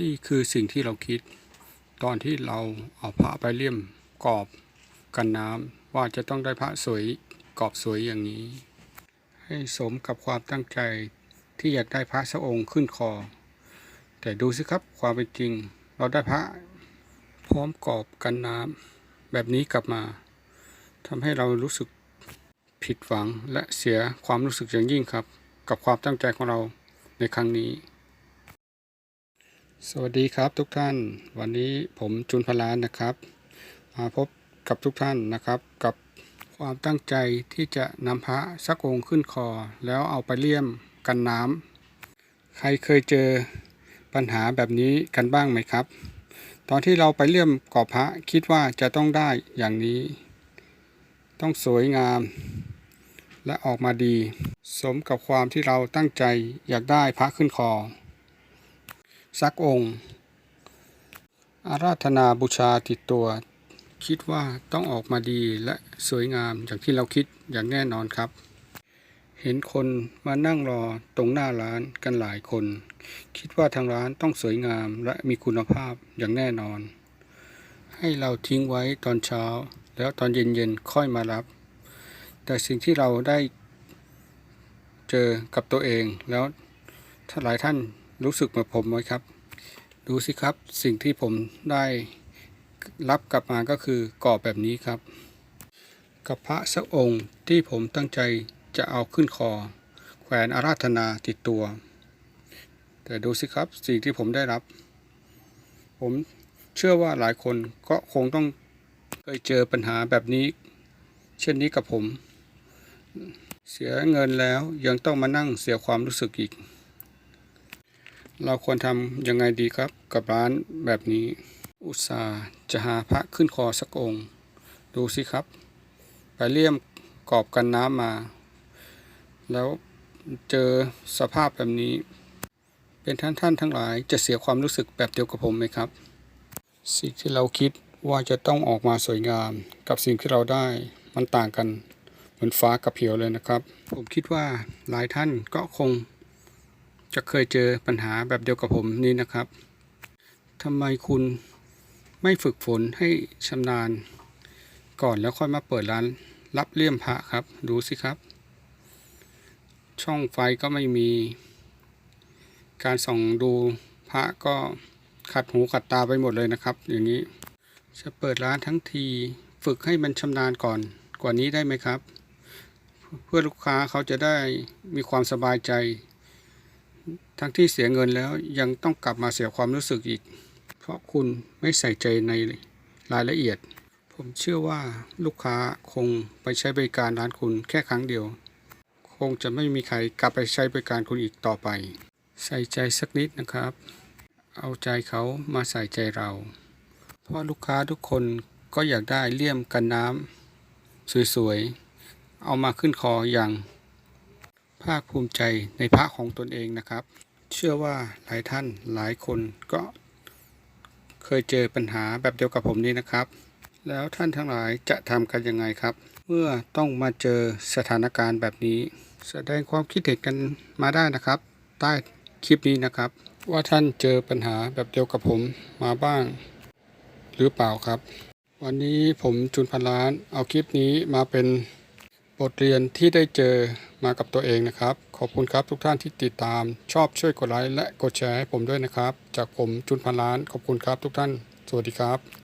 นี่คือสิ่งที่เราคิด ตอนที่เราเอาพระไปเลี่ยมกรอบกันน้ำว่าจะต้องได้พระสวยกรอบสวยอย่างนี้ ให้สมกับความตั้งใจที่อยากได้พระสักองค์ขึ้นคอ แต่ดูสิครับความเป็นจริง เราได้พระพร้อมกรอบกันน้ำแบบนี้กลับมาทำให้เรารู้สึกผิดหวังและเสียความรู้สึกอย่างยิ่งครับ กับความตั้งใจของเราในครั้งนี้ สวัสดีครับทุกท่าน วันนี้ผมจุนพลานนะครับ มาพบกับทุกท่านนะครับ กับความตั้งใจที่จะนำพระสักองค์ขึ้นคอ แล้วเอาไปเลี่ยมกันน้ำใครเคยเจอปัญหาแบบนี้กันบ้างไหมครับ ตอนที่เราไปเลี่ยมกอบพระคิดว่าจะต้องได้อย่างนี้ ต้องสวยงาม และออกมาดี สมกับความที่เราตั้งใจอยากได้พระขึ้นคอ สักองค์ อาราธนาบูชาติดตัว คิดว่าต้องออกมาดีและสวยงามอย่างที่เราคิดอย่างแน่นอนครับ เห็นคนมานั่งรอตรงหน้าร้านกันหลายคน คิดว่าทางร้านต้องสวยงามและมีคุณภาพอย่างแน่นอน ให้เราทิ้งไว้ตอนเช้า แล้วตอนเย็นๆค่อยมารับ แต่สิ่งที่เราได้เจอกับตัวเองแล้วถ้าหลายท่านรู้สึกเหมือนผมไหมครับ ดูสิครับสิ่งที่ผมได้รับกลับมาก็คือกรอบแบบนี้ครับ กับพระสักองค์ที่ผมตั้งใจจะเอาขึ้นคอ แขวนอาราธนาติดตัว แต่ดูสิครับสิ่งที่ผมได้รับ ผมเชื่อว่าหลายคนก็คงต้องเคยเจอปัญหาแบบนี้ เช่นนี้กับผม เสียเงินแล้วยังต้องมานั่งเสียความรู้สึกอีก เราควรทำยังไงดีครับ กับร้านแบบนี้ อุตส่าห์จะหาพระขึ้นคอสักองค์ ดูสิครับ ไปเลี่ยมกรอบกันน้ำมา แล้วเจอสภาพแบบนี้ เป็นท่านท่านทั้งหลายจะเสียความรู้สึกแบบเดียวกับผมไหมครับ สิ่งที่เราคิดว่าจะต้องออกมาสวยงามกับสิ่งที่เราได้มันต่างกัน เหมือนฟ้ากับเพียวเลยนะครับ ผมคิดว่าหลายท่านก็คง จะเคยเจอปัญหาแบบเดียวกับผมนี่นะครับทำไมคุณไม่ฝึกฝนให้ชำนาญ ก่อนแล้วค่อยมาเปิดร้านรับเลี่ยมพระครับ ดูสิครับ ช่องไฟก็ไม่มี การส่องดูพระก็ขัดหูขัดตาไปหมดเลยนะครับ อย่างนี้ จะเปิดร้านทั้งทีฝึกให้มันชำนาญก่อนกว่านี้ได้ไหมครับ เพื่อลูกค้าเขาจะได้มีความสบายใจ ทั้งที่เสียเงินแล้วยังต้องกลับมาเสียความรู้สึกอีก เพราะคุณไม่ใส่ใจในรายละเอียด ผมเชื่อว่าลูกค้าคงไปใช้บริการร้านคุณแค่ครั้งเดียว คงจะไม่มีใครกลับไปใช้บริการคุณอีกต่อไป ใส่ใจสักนิดนะครับ เอาใจเขามาใส่ใจเรา เพราะลูกค้าทุกคนก็อยากได้เลี่ยมกันน้ำสวยๆ เอามาขึ้นคออย่าง ภาคภูมิใจในพระของตนเองนะครับ เชื่อว่าหลายท่านหลายคนก็เคยเจอปัญหาแบบเดียวกับผมนี้นะครับ แล้วท่านทั้งหลายจะทำกันยังไงครับ เมื่อต้องมาเจอสถานการณ์แบบนี้ แสดงความคิดเห็นกันมาได้นะครับ ใต้คลิปนี้นะครับ ว่าท่านเจอปัญหาแบบเดียวกับผมมาบ้าง หรือเปล่าครับ วันนี้ผมจุนพันล้านเอาคลิปนี้มาเป็น บทเรียนที่ได้เจอมากับตัวเองนะครับ ขอบคุณครับทุกท่านที่ติดตาม ชอบช่วยกดไลค์และกดแชร์ให้ผมด้วยนะครับ จากผมจุนพันล้าน ขอบคุณครับทุกท่าน สวัสดีครับ